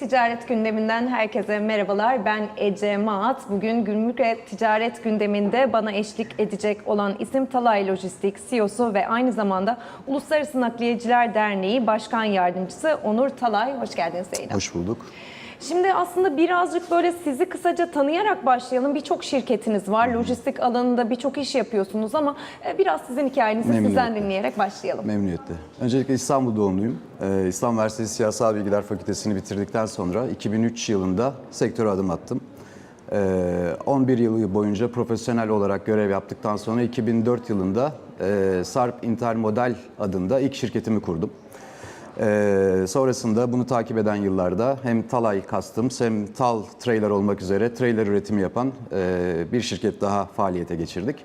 Ticaret gündeminden herkese merhabalar. Ben Ece Maat. Bugün Gümrük ve Ticaret gündeminde bana eşlik edecek olan isim Talay Lojistik CEO'su ve aynı zamanda Uluslararası Nakliyeciler Derneği Başkan Yardımcısı Onur Talay. Hoş geldiniz Zeynep. Hoş bulduk. Şimdi aslında birazcık böyle sizi kısaca tanıyarak başlayalım. Birçok şirketiniz var. Lojistik alanında birçok iş yapıyorsunuz ama e, biraz sizin hikayenizi sizden Memnuniyetle. dinleyerek başlayalım. Memnuniyetle. Öncelikle İstanbul doğumluyum. Ee, İslam Üniversitesi Siyasal Bilgiler Fakültesini bitirdikten sonra 2003 yılında sektöre adım attım. Ee, 11 yıl boyunca profesyonel olarak görev yaptıktan sonra 2004 yılında e, Sarp Intermodal adında ilk şirketimi kurdum. Ee, sonrasında bunu takip eden yıllarda hem Talay Customs hem Tal Trailer olmak üzere trailer üretimi yapan e, bir şirket daha faaliyete geçirdik.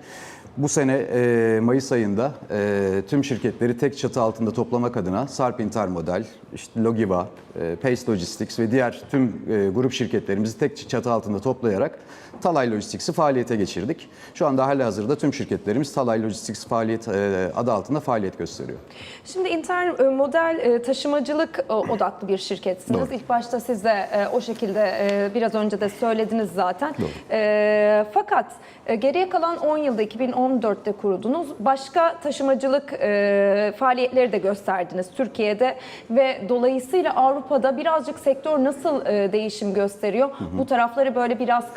Bu sene e, Mayıs ayında e, tüm şirketleri tek çatı altında toplamak adına Sarp Intermodal, işte Logiva, e, Pace Logistics ve diğer tüm e, grup şirketlerimizi tek çatı altında toplayarak Talay Logistics'i faaliyete geçirdik. Şu anda halihazırda tüm şirketlerimiz Talay Logistics faaliyet e, adı altında faaliyet gösteriyor. Şimdi intermodal e, taşımacılık e, odaklı bir şirketsiniz. Doğru. İlk başta siz de o şekilde biraz önce de söylediniz zaten. Doğru. Fakat geriye kalan 10 yılda 2014'te kurdunuz. Başka taşımacılık faaliyetleri de gösterdiniz Türkiye'de ve dolayısıyla Avrupa'da birazcık sektör nasıl değişim gösteriyor? Bu tarafları böyle biraz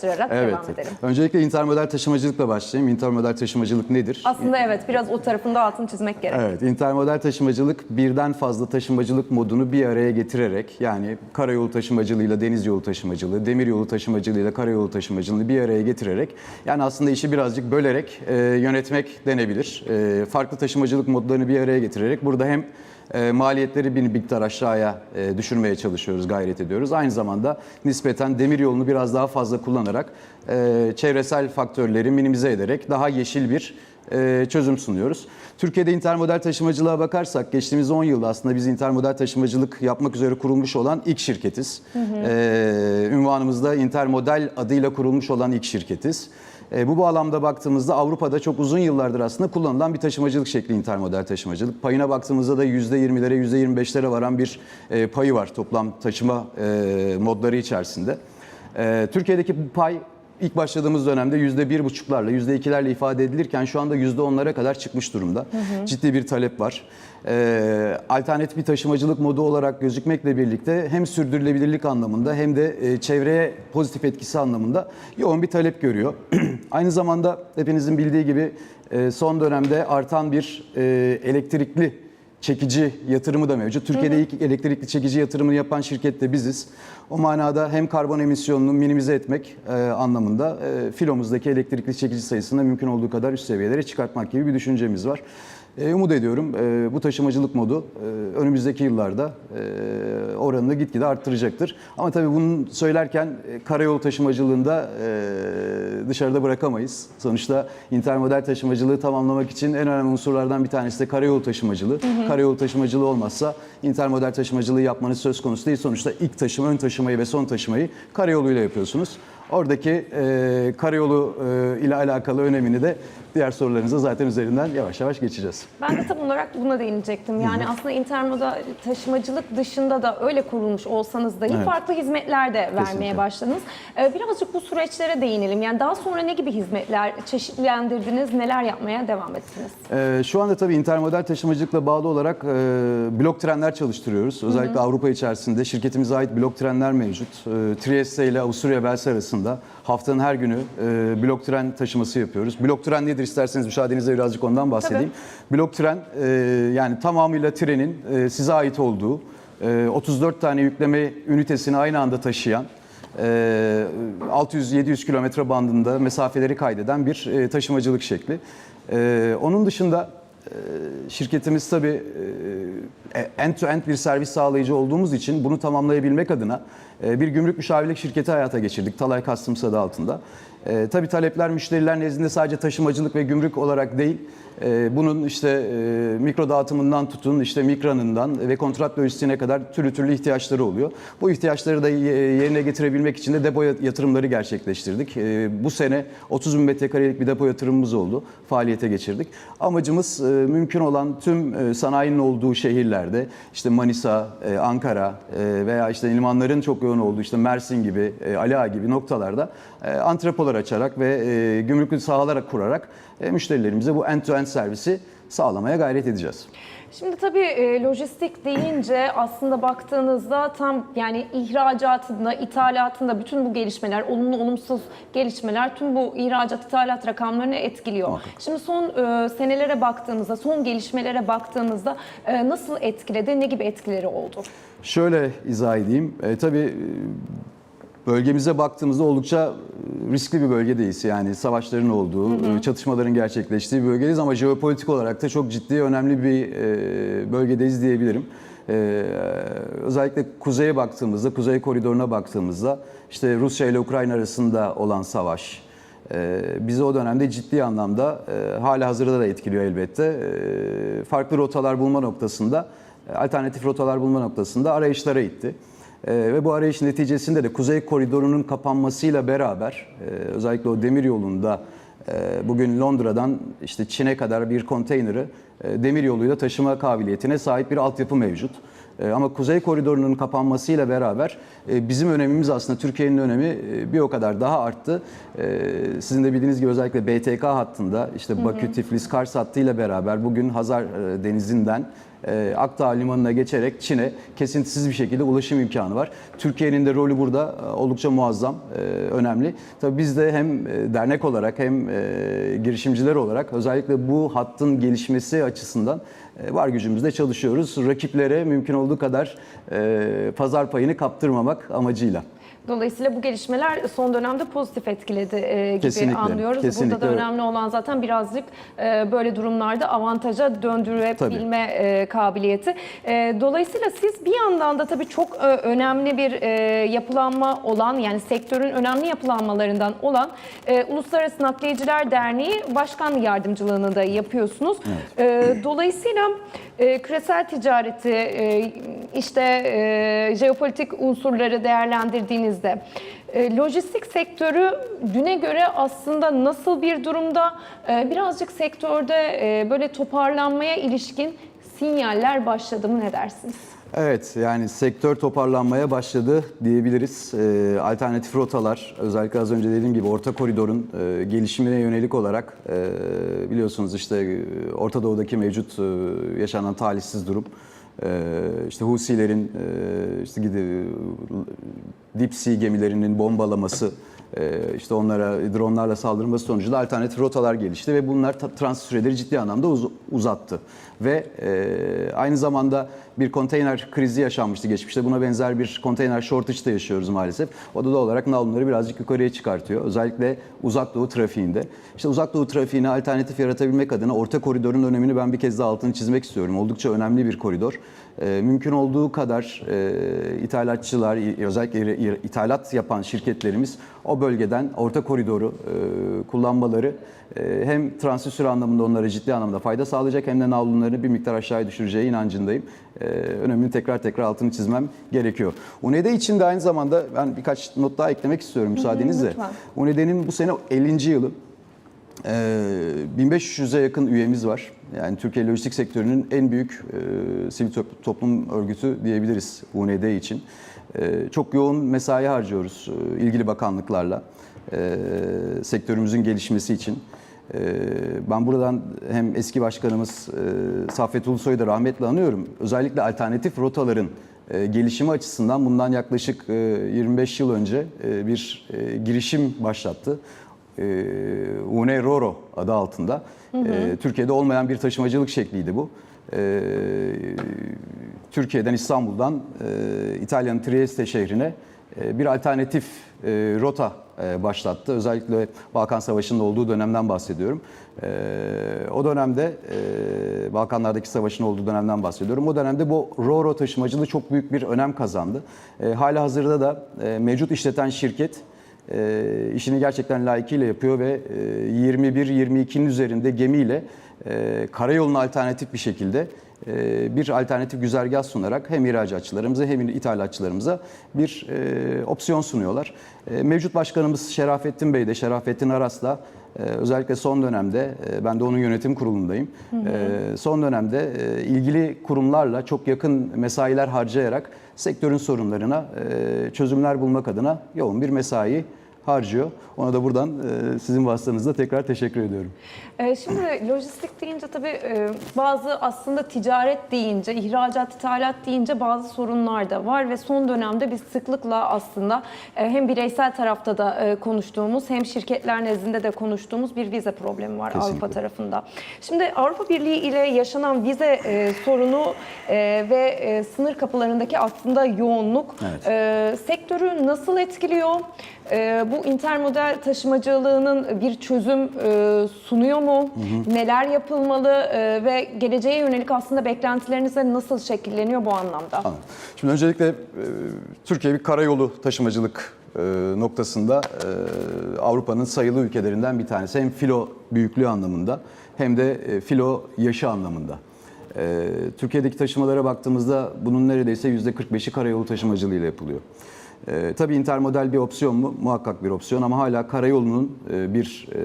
karşılaştırarak Evet. devam edelim. Öncelikle intermodal taşımacılıkla başlayayım. Intermodal taşımacılık nedir? Aslında evet biraz o tarafında altını çizmek gerek. Evet, intermodal taşımacılık birden fazla taşımacılık modunu bir araya getirerek yani karayolu taşımacılığıyla deniz yolu taşımacılığı, demir yolu taşımacılığıyla karayolu taşımacılığını bir araya getirerek yani aslında işi birazcık bölerek e, yönetmek denebilir. E, farklı taşımacılık modlarını bir araya getirerek burada hem e, maliyetleri bir miktar aşağıya e, düşürmeye çalışıyoruz, gayret ediyoruz. Aynı zamanda nispeten demir yolunu biraz daha fazla kullanarak e, çevresel faktörleri minimize ederek daha yeşil bir e, çözüm sunuyoruz. Türkiye'de intermodal taşımacılığa bakarsak geçtiğimiz 10 yılda aslında biz intermodal taşımacılık yapmak üzere kurulmuş olan ilk şirketiz. E, ünvanımızda intermodal adıyla kurulmuş olan ilk şirketiz. E, bu bağlamda baktığımızda Avrupa'da çok uzun yıllardır aslında kullanılan bir taşımacılık şekli intermodal taşımacılık. Payına baktığımızda da %20'lere %25'lere varan bir e, payı var toplam taşıma e, modları içerisinde. E, Türkiye'deki bu pay ilk başladığımız dönemde yüzde bir buçuklarla, yüzde ikilerle ifade edilirken şu anda yüzde onlara kadar çıkmış durumda. Ciddi bir talep var. Ee, alternatif bir taşımacılık modu olarak gözükmekle birlikte hem sürdürülebilirlik anlamında hem de e, çevreye pozitif etkisi anlamında yoğun bir talep görüyor. Aynı zamanda hepinizin bildiği gibi e, son dönemde artan bir e, elektrikli çekici yatırımı da mevcut. Türkiye'de ilk elektrikli çekici yatırımını yapan şirket de biziz. O manada hem karbon emisyonunu minimize etmek e, anlamında e, filomuzdaki elektrikli çekici sayısını mümkün olduğu kadar üst seviyelere çıkartmak gibi bir düşüncemiz var. E, umut ediyorum e, bu taşımacılık modu e, önümüzdeki yıllarda e, oranını gitgide arttıracaktır. Ama tabii bunu söylerken e, karayolu taşımacılığında e, dışarıda bırakamayız. Sonuçta intermodal taşımacılığı tamamlamak için en önemli unsurlardan bir tanesi de karayolu taşımacılığı. Karayolu taşımacılığı olmazsa intermodal taşımacılığı yapmanız söz konusu değil. Sonuçta ilk taşıma, ön taşımayı ve son taşımayı karayoluyla yapıyorsunuz. Oradaki e, karayolu e, ile alakalı önemini de diğer sorularınıza zaten üzerinden yavaş yavaş geçeceğiz. Ben de tam olarak buna değinecektim. Yani aslında intermodal taşımacılık dışında da öyle kurulmuş olsanız dahi Evet. farklı hizmetler de vermeye Kesinlikle. başladınız. Ee, birazcık bu süreçlere değinelim. Yani daha sonra ne gibi hizmetler çeşitlendirdiniz, neler yapmaya devam ettiniz? Ee, şu anda tabii intermodal taşımacılıkla bağlı olarak e, blok trenler çalıştırıyoruz. Özellikle Avrupa içerisinde şirketimize ait blok trenler mevcut. E, Trieste ile Avusturya Belsi arasında haftanın her günü e, blok tren taşıması yapıyoruz. Blok tren nedir isterseniz müsaadenizle birazcık ondan bahsedeyim. Blok tren e, yani tamamıyla trenin e, size ait olduğu e, 34 tane yükleme ünitesini aynı anda taşıyan e, 600-700 kilometre bandında mesafeleri kaydeden bir e, taşımacılık şekli. E, Onun dışında e, şirketimiz tabii e, end to end bir servis sağlayıcı olduğumuz için bunu tamamlayabilmek adına e, bir gümrük müşavirlik şirketi hayata geçirdik. Talay Customs adı altında. E, tabii talepler müşteriler nezdinde sadece taşımacılık ve gümrük olarak değil, e, bunun işte e, mikro dağıtımından tutun, işte mikranından ve kontrat lojistiğine kadar türlü türlü ihtiyaçları oluyor. Bu ihtiyaçları da ye- yerine getirebilmek için de depo yatırımları gerçekleştirdik. E, bu sene 30 bin metrekarelik bir depo yatırımımız oldu. Faaliyete geçirdik. Amacımız e, mümkün olan tüm e, sanayinin olduğu şehirlerde işte Manisa, Ankara veya işte limanların çok yoğun olduğu işte Mersin gibi, Ala gibi noktalarda antrepolar açarak ve gümrüklü sahalar kurarak e, müşterilerimize bu end-to-end servisi sağlamaya gayret edeceğiz. Şimdi tabii e, lojistik deyince aslında baktığınızda tam yani ihracatında, ithalatında bütün bu gelişmeler, olumlu olumsuz gelişmeler tüm bu ihracat, ithalat rakamlarını etkiliyor. Muhakkak. Şimdi son e, senelere baktığımızda, son gelişmelere baktığımızda e, nasıl etkiledi, ne gibi etkileri oldu? Şöyle izah edeyim. E, tabii e, bölgemize baktığımızda oldukça e, riskli bir bölgedeyiz. Yani savaşların olduğu, e, çatışmaların gerçekleştiği bir bölgedeyiz ama jeopolitik olarak da çok ciddi, önemli bir e, bölgedeyiz diyebilirim. E, özellikle kuzeye baktığımızda, kuzey koridoruna baktığımızda işte Rusya ile Ukrayna arasında olan savaş, bizi o dönemde ciddi anlamda hala hazırda da etkiliyor elbette. Farklı rotalar bulma noktasında, alternatif rotalar bulma noktasında arayışlara itti. E, ve bu arayış neticesinde de Kuzey Koridoru'nun kapanmasıyla beraber e, özellikle o demir yolunda e, bugün Londra'dan işte Çin'e kadar bir konteyneri e, demir yoluyla taşıma kabiliyetine sahip bir altyapı mevcut. E, Ama Kuzey Koridoru'nun kapanmasıyla beraber e, bizim önemimiz aslında Türkiye'nin önemi e, bir o kadar daha arttı. E, Sizin de bildiğiniz gibi özellikle BTK hattında işte Bakü, Tiflis, Kars hattıyla beraber bugün Hazar Denizi'nden Akdağ Limanı'na geçerek Çin'e kesintisiz bir şekilde ulaşım imkanı var. Türkiye'nin de rolü burada oldukça muazzam, önemli. Tabii biz de hem dernek olarak hem girişimciler olarak özellikle bu hattın gelişmesi açısından var gücümüzle çalışıyoruz. Rakiplere mümkün olduğu kadar e, pazar payını kaptırmamak amacıyla. Dolayısıyla bu gelişmeler son dönemde pozitif etkiledi e, gibi Kesinlikle, anlıyoruz. kesinlikle Burada da öyle. önemli olan zaten birazcık e, böyle durumlarda avantaja döndürebilme e, kabiliyeti. E, dolayısıyla siz bir yandan da tabii çok e, önemli bir e, yapılanma olan yani sektörün önemli yapılanmalarından olan e, Uluslararası Nakliyeciler Derneği Başkan Yardımcılığını da yapıyorsunuz. E, dolayısıyla e, küresel ticareti, e, işte e, jeopolitik unsurları değerlendirdiğinizde e, lojistik sektörü düne göre aslında nasıl bir durumda? E, birazcık sektörde e, böyle toparlanmaya ilişkin sinyaller başladı mı ne dersiniz? Evet yani sektör toparlanmaya başladı diyebiliriz. Ee, alternatif rotalar özellikle az önce dediğim gibi orta koridorun e, gelişimine yönelik olarak e, biliyorsunuz işte Orta Doğu'daki mevcut e, yaşanan talihsiz durum. E, işte Husilerin e, işte gidi, deep sea gemilerinin bombalaması işte onlara dronlarla saldırması sonucunda alternatif rotalar gelişti ve bunlar transit süreleri ciddi anlamda uz- uzattı. Ve e, aynı zamanda bir konteyner krizi yaşanmıştı geçmişte. Buna benzer bir konteyner shortage da yaşıyoruz maalesef. O da doğal olarak navlunları birazcık yukarıya çıkartıyor. Özellikle uzak doğu trafiğinde. İşte uzak doğu trafiğine alternatif yaratabilmek adına orta koridorun önemini ben bir kez daha altını çizmek istiyorum. Oldukça önemli bir koridor. E, mümkün olduğu kadar e, ithalatçılar, özellikle ithalat yapan şirketlerimiz o bölgeden orta koridoru e, kullanmaları e, hem transit süre anlamında onlara ciddi anlamda fayda sağlayacak hem de navlunlarını bir miktar aşağıya düşüreceği inancındayım. E, önemini tekrar tekrar altını çizmem gerekiyor. UNED için de aynı zamanda ben birkaç not daha eklemek istiyorum müsaadenizle. UNED'nin bu sene 50. yılı. Ee, 1500'e yakın üyemiz var. Yani Türkiye lojistik sektörünün en büyük e, sivil top- toplum örgütü diyebiliriz UNED için. Ee, çok yoğun mesai harcıyoruz e, ilgili bakanlıklarla e, sektörümüzün gelişmesi için. Ee, ben buradan hem eski başkanımız e, Saffet Ulusoy'u da rahmetle anıyorum. Özellikle alternatif rotaların e, gelişimi açısından bundan yaklaşık e, 25 yıl önce bir girişim başlattı Une Roro adı altında. E, Türkiye'de olmayan bir taşımacılık şekliydi bu. E, Türkiye'den İstanbul'dan e, İtalya'nın Trieste şehrine e, bir alternatif e, rota başlattı. Özellikle Balkan Savaşı'nın olduğu dönemden bahsediyorum. O dönemde Balkanlardaki savaşın olduğu dönemden bahsediyorum. O dönemde bu Ro-Ro taşımacılığı çok büyük bir önem kazandı. Hala hazırda da mevcut işleten şirket e, işini gerçekten layıkıyla yapıyor ve e, 21-22'nin üzerinde gemiyle e, karayoluna alternatif bir şekilde e, bir alternatif güzergah sunarak hem ihracatçılarımıza hem ithalatçılarımıza bir e, opsiyon sunuyorlar. E, Mevcut başkanımız Şerafettin Bey de Şerafettin Aras'la özellikle son dönemde e, ben de onun yönetim kurulundayım. E, Son dönemde e, ilgili kurumlarla çok yakın mesailer harcayarak sektörün sorunlarına e, çözümler bulmak adına yoğun bir mesai harcıyor. Ona da buradan e, sizin vasıtanızda tekrar teşekkür ediyorum. Ee, Şimdi lojistik deyince tabii e, bazı aslında ticaret deyince, ihracat, ithalat deyince bazı sorunlar da var ve son dönemde biz sıklıkla aslında e, hem bireysel tarafta da e, konuştuğumuz hem şirketler nezdinde de konuştuğumuz bir vize problemi var Kesinlikle. Avrupa tarafında. Şimdi Avrupa Birliği ile yaşanan vize e, sorunu e, ve e, sınır kapılarındaki aslında yoğunluk Evet. e, sektörü nasıl etkiliyor? E, bu intermodal taşımacılığının bir çözüm e, sunuyor mu? Neler yapılmalı e, ve geleceğe yönelik aslında beklentileriniz de nasıl şekilleniyor bu anlamda? Anladım. Şimdi öncelikle e, Türkiye bir karayolu taşımacılık e, noktasında Avrupa'nın sayılı ülkelerinden bir tanesi. Hem filo büyüklüğü anlamında hem de filo yaşı anlamında. Türkiye'deki taşımalara baktığımızda bunun neredeyse %45'i karayolu taşımacılığıyla yapılıyor. E, tabii intermodal bir opsiyon mu? Muhakkak bir opsiyon ama hala karayolunun e, bir e,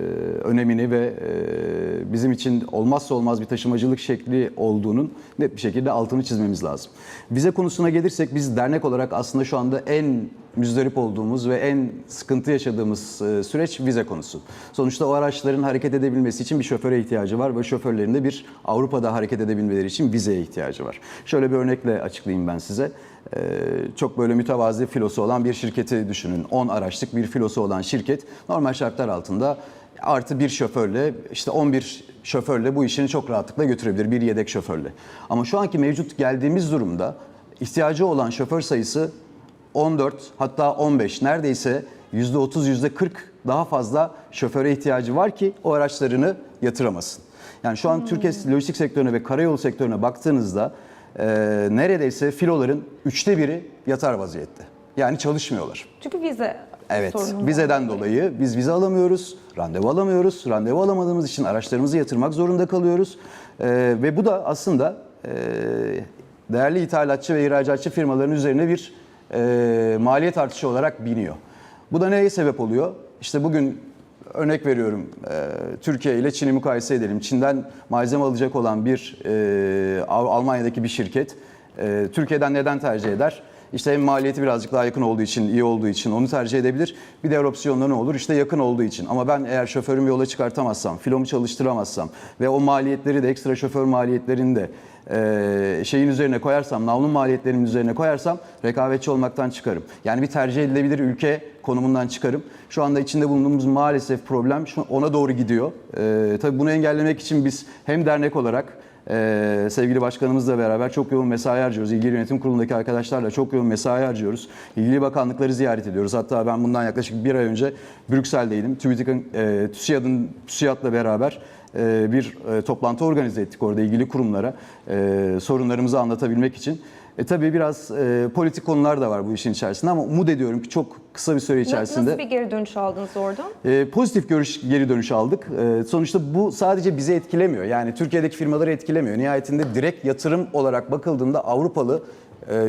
önemini ve e, bizim için olmazsa olmaz bir taşımacılık şekli olduğunun net bir şekilde altını çizmemiz lazım. Vize konusuna gelirsek biz dernek olarak aslında şu anda en müzdarip olduğumuz ve en sıkıntı yaşadığımız e, süreç vize konusu. Sonuçta o araçların hareket edebilmesi için bir şoföre ihtiyacı var ve şoförlerin de bir Avrupa'da hareket edebilmeleri için vizeye ihtiyacı var. Şöyle bir örnekle açıklayayım ben size. Ee, çok böyle mütevazi filosu olan bir şirketi düşünün. 10 araçlık bir filosu olan şirket normal şartlar altında artı bir şoförle işte 11 şoförle bu işini çok rahatlıkla götürebilir bir yedek şoförle. Ama şu anki mevcut geldiğimiz durumda ihtiyacı olan şoför sayısı 14 hatta 15 neredeyse %30 %40 daha fazla şoföre ihtiyacı var ki o araçlarını yatıramasın. Yani şu an Türkiye lojistik sektörüne ve karayolu sektörüne baktığınızda e, neredeyse filoların üçte biri yatar vaziyette. Yani çalışmıyorlar. Çünkü vize Evet, vizeden dolayı biz vize alamıyoruz, randevu alamıyoruz. Randevu alamadığımız için araçlarımızı yatırmak zorunda kalıyoruz. Ee, ve bu da aslında e, değerli ithalatçı ve ihracatçı firmaların üzerine bir e, maliyet artışı olarak biniyor. Bu da neye sebep oluyor? İşte bugün örnek veriyorum e, Türkiye ile Çin'i mukayese edelim. Çin'den malzeme alacak olan bir e, Almanya'daki bir şirket e, Türkiye'den neden tercih eder? İşte hem maliyeti birazcık daha yakın olduğu için, iyi olduğu için onu tercih edebilir. Bir diğer opsiyonda ne olur? İşte yakın olduğu için. Ama ben eğer şoförümü yola çıkartamazsam, filomu çalıştıramazsam ve o maliyetleri de ekstra şoför maliyetlerini de e, şeyin üzerine koyarsam, navlun maliyetlerimin üzerine koyarsam rekabetçi olmaktan çıkarım. Yani bir tercih edilebilir ülke konumundan çıkarım. Şu anda içinde bulunduğumuz maalesef problem ona doğru gidiyor. E, tabii bunu engellemek için biz hem dernek olarak ee, sevgili başkanımızla beraber çok yoğun mesai harcıyoruz. İlgili yönetim kurulundaki arkadaşlarla çok yoğun mesai harcıyoruz. İlgili bakanlıkları ziyaret ediyoruz. Hatta ben bundan yaklaşık bir ay önce Brüksel'deydim. TÜBİTAK'ın, e, TÜSİAD'ın, TÜSİAD'la beraber e, bir e, toplantı organize ettik orada ilgili kurumlara. E, sorunlarımızı anlatabilmek için. E tabii biraz e, politik konular da var bu işin içerisinde ama umut ediyorum ki çok kısa bir süre içerisinde... Nasıl bir geri dönüş aldınız oradan? E, pozitif görüş geri dönüş aldık. E, sonuçta bu sadece bizi etkilemiyor. Yani Türkiye'deki firmaları etkilemiyor. Nihayetinde direkt yatırım olarak bakıldığında Avrupalı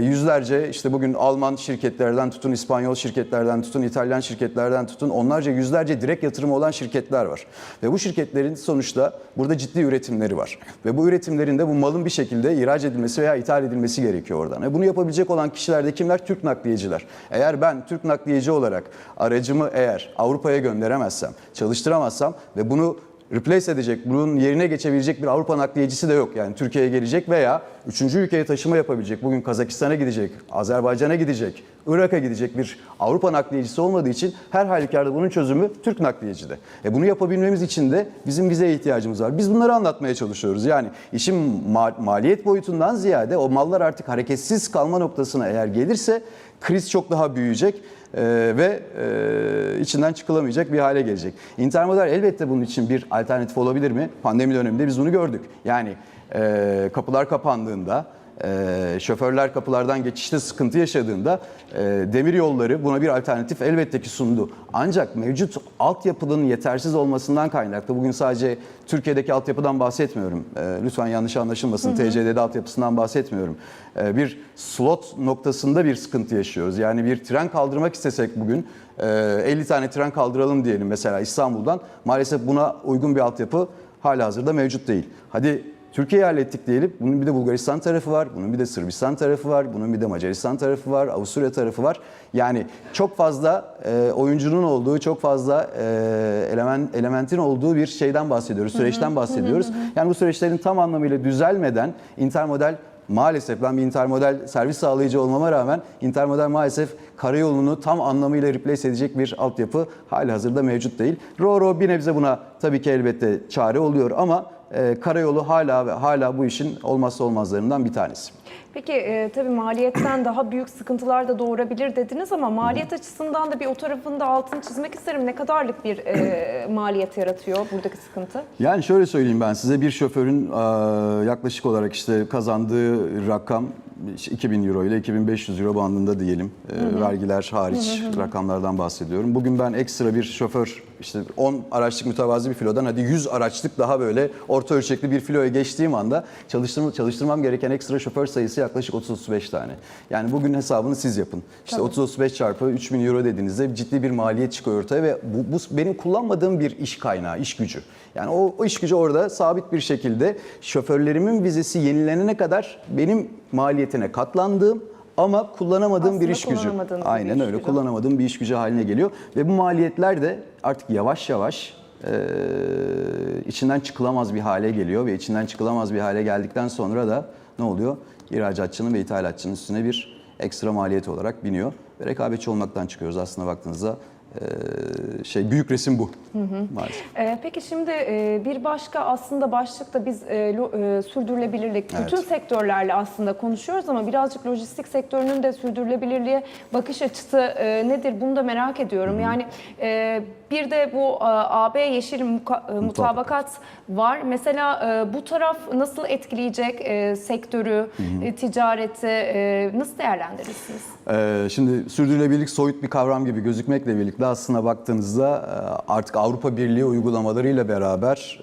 yüzlerce işte bugün Alman şirketlerden tutun, İspanyol şirketlerden tutun, İtalyan şirketlerden tutun onlarca yüzlerce direkt yatırımı olan şirketler var. Ve bu şirketlerin sonuçta burada ciddi üretimleri var. Ve bu üretimlerinde bu malın bir şekilde ihraç edilmesi veya ithal edilmesi gerekiyor oradan. Ve bunu yapabilecek olan kişiler de kimler? Türk nakliyeciler. Eğer ben Türk nakliyeci olarak aracımı eğer Avrupa'ya gönderemezsem, çalıştıramazsam ve bunu replace edecek, bunun yerine geçebilecek bir Avrupa nakliyecisi de yok. Yani Türkiye'ye gelecek veya üçüncü ülkeye taşıma yapabilecek. Bugün Kazakistan'a gidecek, Azerbaycan'a gidecek, Irak'a gidecek bir Avrupa nakliyecisi olmadığı için her halükarda bunun çözümü Türk nakliyecide. E bunu yapabilmemiz için de bizim vizeye ihtiyacımız var. Biz bunları anlatmaya çalışıyoruz. Yani işin ma- maliyet boyutundan ziyade o mallar artık hareketsiz kalma noktasına eğer gelirse kriz çok daha büyüyecek e, ve e, içinden çıkılamayacak bir hale gelecek. Intermodal elbette bunun için bir alternatif olabilir mi? Pandemi döneminde biz bunu gördük. Yani e, kapılar kapandığında e, şoförler kapılardan geçişte sıkıntı yaşadığında e, demir yolları buna bir alternatif elbette ki sundu. Ancak mevcut altyapının yetersiz olmasından kaynaklı bugün sadece Türkiye'deki altyapıdan bahsetmiyorum. E, lütfen yanlış anlaşılmasın. TCD'de altyapısından bahsetmiyorum. E, bir slot noktasında bir sıkıntı yaşıyoruz. Yani bir tren kaldırmak istesek bugün e, 50 tane tren kaldıralım diyelim mesela İstanbul'dan. Maalesef buna uygun bir altyapı hala hazırda mevcut değil. Hadi Türkiye'yi hallettik diyelim. Bunun bir de Bulgaristan tarafı var, bunun bir de Sırbistan tarafı var, bunun bir de Macaristan tarafı var, Avusturya tarafı var. Yani çok fazla e, oyuncunun olduğu, çok fazla e, element, elementin olduğu bir şeyden bahsediyoruz, süreçten bahsediyoruz. Yani bu süreçlerin tam anlamıyla düzelmeden intermodal Maalesef ben bir intermodal servis sağlayıcı olmama rağmen intermodal maalesef karayolunu tam anlamıyla replace edecek bir altyapı hali hazırda mevcut değil. Roro bir nebze buna tabii ki elbette çare oluyor ama e, karayolu hala ve hala bu işin olmazsa olmazlarından bir tanesi. Peki e, tabii maliyetten daha büyük sıkıntılar da doğurabilir dediniz ama maliyet açısından da bir o tarafında altını çizmek isterim. Ne kadarlık bir e, maliyet yaratıyor buradaki sıkıntı? Yani şöyle söyleyeyim ben size bir şoförün e, yaklaşık olarak işte kazandığı rakam 2000 euro ile 2500 euro bandında diyelim. E, Vergiler hariç rakamlardan bahsediyorum. Bugün ben ekstra bir şoför işte 10 araçlık mütevazi bir filodan hadi 100 araçlık daha böyle orta ölçekli bir filoya geçtiğim anda çalıştırma, çalıştırmam gereken ekstra şoför sayısı yaklaşık 30-35 tane. Yani bugün hesabını siz yapın. İşte 30-35 çarpı 3000 euro dediğinizde ciddi bir maliyet çıkıyor ortaya ve bu, bu benim kullanmadığım bir iş kaynağı, iş gücü. Yani o, o iş gücü orada sabit bir şekilde şoförlerimin vizesi yenilenene kadar benim maliyetine katlandığım ama kullanamadığım Aslında bir iş gücü. Aynen iş öyle gücü. kullanamadığım bir iş gücü haline geliyor ve bu maliyetler de artık yavaş yavaş e, içinden çıkılamaz bir hale geliyor ve içinden çıkılamaz bir hale geldikten sonra da ne oluyor? İhracatçının ve ithalatçının üstüne bir ekstra maliyet olarak biniyor ve rekabetçi olmaktan çıkıyoruz aslında baktığınızda. E, şey büyük resim bu maalesef. E, peki şimdi e, bir başka aslında başlıkta biz e, lo- e, sürdürülebilirlik Evet. bütün sektörlerle aslında konuşuyoruz ama birazcık lojistik sektörünün de sürdürülebilirliğe bakış açısı e, nedir bunu da merak ediyorum. Yani e, bir de bu e, AB Yeşil e, Mutabakat var. Mesela e, bu taraf nasıl etkileyecek sektörü, e, ticareti e, nasıl değerlendirirsiniz? Şimdi sürdürülebilirlik soyut bir kavram gibi gözükmekle birlikte aslında baktığınızda artık Avrupa Birliği uygulamalarıyla beraber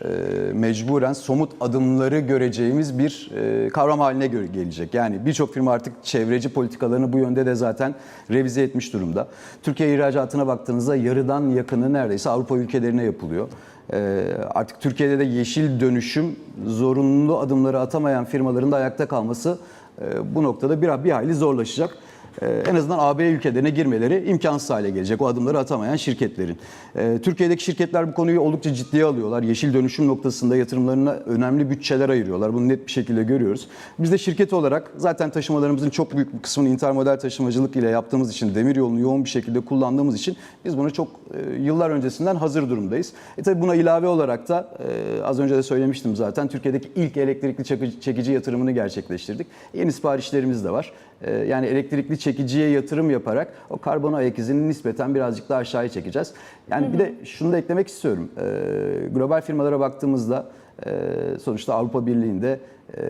mecburen somut adımları göreceğimiz bir kavram haline gelecek. Yani birçok firma artık çevreci politikalarını bu yönde de zaten revize etmiş durumda. Türkiye ihracatına baktığınızda yarıdan yakını neredeyse Avrupa ülkelerine yapılıyor. Ee, artık Türkiye'de de yeşil dönüşüm zorunlu adımları atamayan firmaların da ayakta kalması e, bu noktada bir, bir hayli zorlaşacak. Ee, en azından AB ülkelerine girmeleri imkansız hale gelecek o adımları atamayan şirketlerin. Ee, Türkiye'deki şirketler bu konuyu oldukça ciddiye alıyorlar. Yeşil dönüşüm noktasında yatırımlarına önemli bütçeler ayırıyorlar. Bunu net bir şekilde görüyoruz. Biz de şirket olarak zaten taşımalarımızın çok büyük bir kısmını intermodal taşımacılık ile yaptığımız için, demir yolunu yoğun bir şekilde kullandığımız için biz bunu çok e, yıllar öncesinden hazır durumdayız. E tabi buna ilave olarak da e, az önce de söylemiştim zaten Türkiye'deki ilk elektrikli çekici, çekici yatırımını gerçekleştirdik. Yeni siparişlerimiz de var. E, yani elektrikli çekiciye yatırım yaparak o karbon ayak izini nispeten birazcık daha aşağıya çekeceğiz. Yani bir de şunu da eklemek istiyorum. E, global firmalara baktığımızda e, sonuçta Avrupa Birliği'nde e,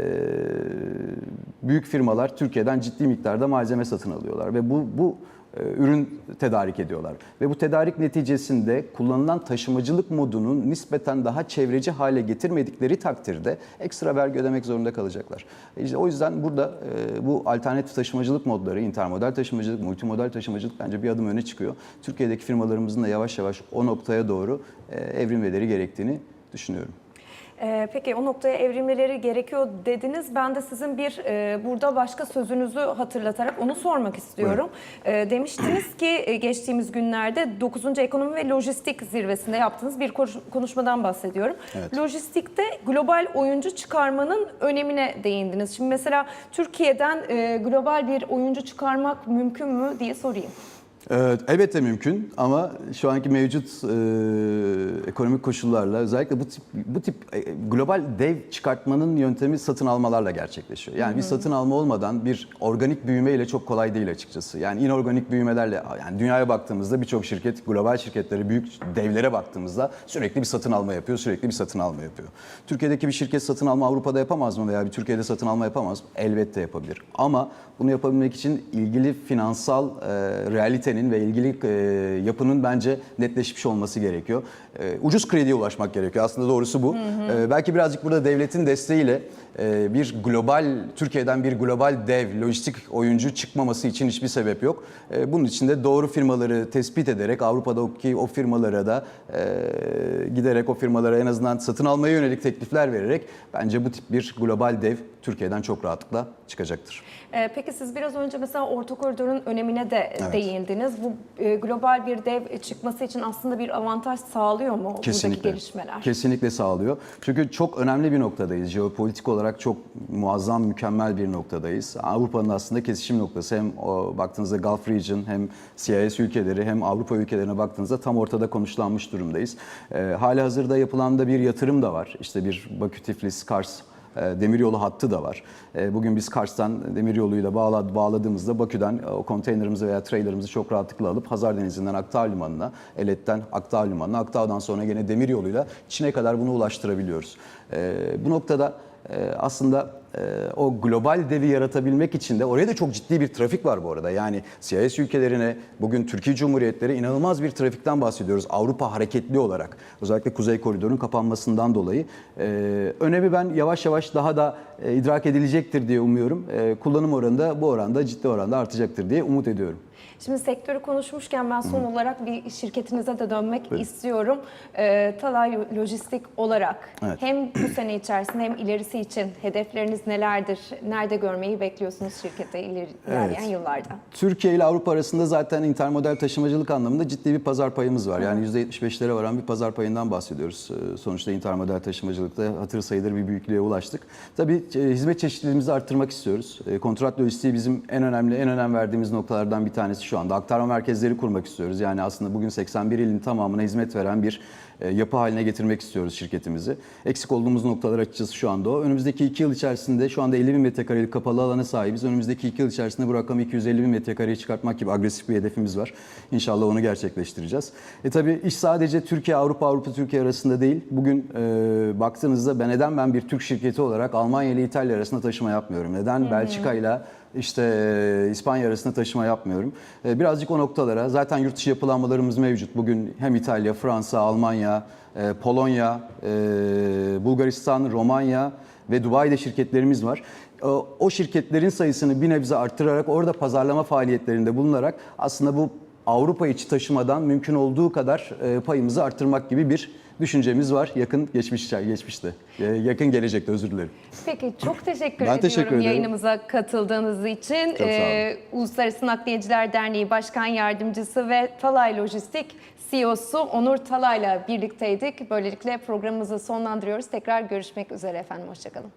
büyük firmalar Türkiye'den ciddi miktarda malzeme satın alıyorlar ve bu bu ürün tedarik ediyorlar. Ve bu tedarik neticesinde kullanılan taşımacılık modunun nispeten daha çevreci hale getirmedikleri takdirde ekstra vergi ödemek zorunda kalacaklar. E İşte o yüzden burada e, bu alternatif taşımacılık modları, intermodal taşımacılık, multimodal taşımacılık bence bir adım öne çıkıyor. Türkiye'deki firmalarımızın da yavaş yavaş o noktaya doğru e, evrilmeleri gerektiğini düşünüyorum. Ee, peki o noktaya evrilmeleri gerekiyor dediniz. Ben de sizin bir e, burada başka sözünüzü hatırlatarak onu sormak istiyorum. Ee, demiştiniz ki e, geçtiğimiz günlerde 9. Ekonomi ve Lojistik Zirvesi'nde yaptığınız bir konuş- konuşmadan bahsediyorum. Evet. Lojistikte global oyuncu çıkarmanın önemine değindiniz. Şimdi mesela Türkiye'den e, global bir oyuncu çıkarmak mümkün mü diye sorayım. Ee, Elbette mümkün ama şu anki mevcut e, ekonomik koşullarla özellikle bu tip bu tip e, global dev çıkartmanın yöntemi satın almalarla gerçekleşiyor. Yani bir satın alma olmadan bir organik büyümeyle çok kolay değil açıkçası. Yani inorganik büyümelerle yani dünyaya baktığımızda birçok şirket global şirketlere büyük devlere baktığımızda sürekli bir satın alma yapıyor, sürekli bir satın alma yapıyor. Türkiye'deki bir şirket satın alma Avrupa'da yapamaz mı veya bir Türkiye'de satın alma yapamaz mı? Elbette yapabilir. Ama bunu yapabilmek için ilgili finansal e, realitenin ve ilgili e, yapının bence netleşmiş olması gerekiyor. E, ucuz krediye ulaşmak gerekiyor. Aslında doğrusu bu. E, belki birazcık burada devletin desteğiyle bir global, Türkiye'den bir global dev, lojistik oyuncu çıkmaması için hiçbir sebep yok. E, bunun için de doğru firmaları tespit ederek Avrupa'daki o firmalara da e, giderek o firmalara en azından satın almaya yönelik teklifler vererek bence bu tip bir global dev Türkiye'den çok rahatlıkla çıkacaktır. Peki siz biraz önce mesela orta koridorun önemine de Evet. değindiniz. Bu e, global bir dev çıkması için aslında bir avantaj sağlıyor mu buradaki Kesinlikle. gelişmeler? Kesinlikle sağlıyor. Çünkü çok önemli bir noktadayız. Jeopolitik olarak çok muazzam, mükemmel bir noktadayız. Avrupa'nın aslında kesişim noktası. Hem baktığınızda Gulf Region hem CIS ülkeleri hem Avrupa ülkelerine baktığınızda tam ortada konuşlanmış durumdayız. E, hali hazırda yapılan da bir yatırım da var. İşte bir Bakü Tiflis Kars e, demiryolu hattı da var. E, Bugün biz Kars'tan demiryoluyla bağla, bağladığımızda Bakü'den e, o konteynerimizi veya trailerimizi çok rahatlıkla alıp Hazar Denizi'nden Akdağ Limanı'na, Elet'ten Akdağ Limanı'na, Akdağ'dan sonra gene demiryoluyla Çin'e kadar bunu ulaştırabiliyoruz. Bu noktada aslında e, o global devi yaratabilmek için de oraya da çok ciddi bir trafik var bu arada. Yani CIS ülkelerine bugün Türkiye Cumhuriyetleri inanılmaz bir trafikten bahsediyoruz Avrupa hareketli olarak. Özellikle Kuzey Koridor'un kapanmasından dolayı. E, önemi ben yavaş yavaş daha da e, idrak edilecektir diye umuyorum. E, kullanım oranı da bu oranda ciddi oranda artacaktır diye umut ediyorum. Şimdi sektörü konuşmuşken ben son olarak bir şirketinize de dönmek istiyorum. Ee, Talay Lojistik olarak Evet. hem bu sene içerisinde hem ilerisi için hedefleriniz nelerdir? Nerede görmeyi bekliyorsunuz şirkete ileri, ilerleyen Evet. yıllarda? Türkiye ile Avrupa arasında zaten intermodal taşımacılık anlamında ciddi bir pazar payımız var. Yani %75'lere varan bir pazar payından bahsediyoruz. Ee, Sonuçta intermodal taşımacılıkta hatır sayılır bir büyüklüğe ulaştık. Tabii e, hizmet çeşitliliğimizi arttırmak istiyoruz. E, Kontrat lojistiği bizim en önemli, en önem verdiğimiz noktalardan bir tanesi şu anda. Aktarma merkezleri kurmak istiyoruz. Yani aslında bugün 81 ilin tamamına hizmet veren bir yapı haline getirmek istiyoruz şirketimizi. Eksik olduğumuz noktalar açıkçası şu anda o. Önümüzdeki iki yıl içerisinde şu anda 50 bin metrekarelik kapalı alana sahibiz. Önümüzdeki iki yıl içerisinde bu rakamı 250 bin metrekareye çıkartmak gibi agresif bir hedefimiz var. İnşallah onu gerçekleştireceğiz. E tabii iş sadece Türkiye, Avrupa, Avrupa, Türkiye arasında değil. Bugün e, baktığınızda ben neden ben bir Türk şirketi olarak Almanya ile İtalya arasında taşıma yapmıyorum? Neden Belçika ile işte e, İspanya arasında taşıma yapmıyorum. E, birazcık o noktalara zaten yurt dışı yapılanmalarımız mevcut. Bugün hem İtalya, Fransa, Almanya, e, Polonya, Bulgaristan, Romanya ve Dubai'de şirketlerimiz var. O şirketlerin sayısını bir nebze arttırarak orada pazarlama faaliyetlerinde bulunarak aslında bu Avrupa içi taşımadan mümkün olduğu kadar payımızı arttırmak gibi bir düşüncemiz var yakın geçmiş geçmişte. E, Yakın gelecekte özür dilerim. Peki çok teşekkür Ben ediyorum teşekkür ederim. yayınımıza katıldığınız için. Çok. Ee, Uluslararası Nakliyeciler Derneği Başkan Yardımcısı ve Talay Lojistik CEO'su Onur Talay'la birlikteydik. Böylelikle programımızı sonlandırıyoruz. Tekrar görüşmek üzere efendim. Hoşçakalın.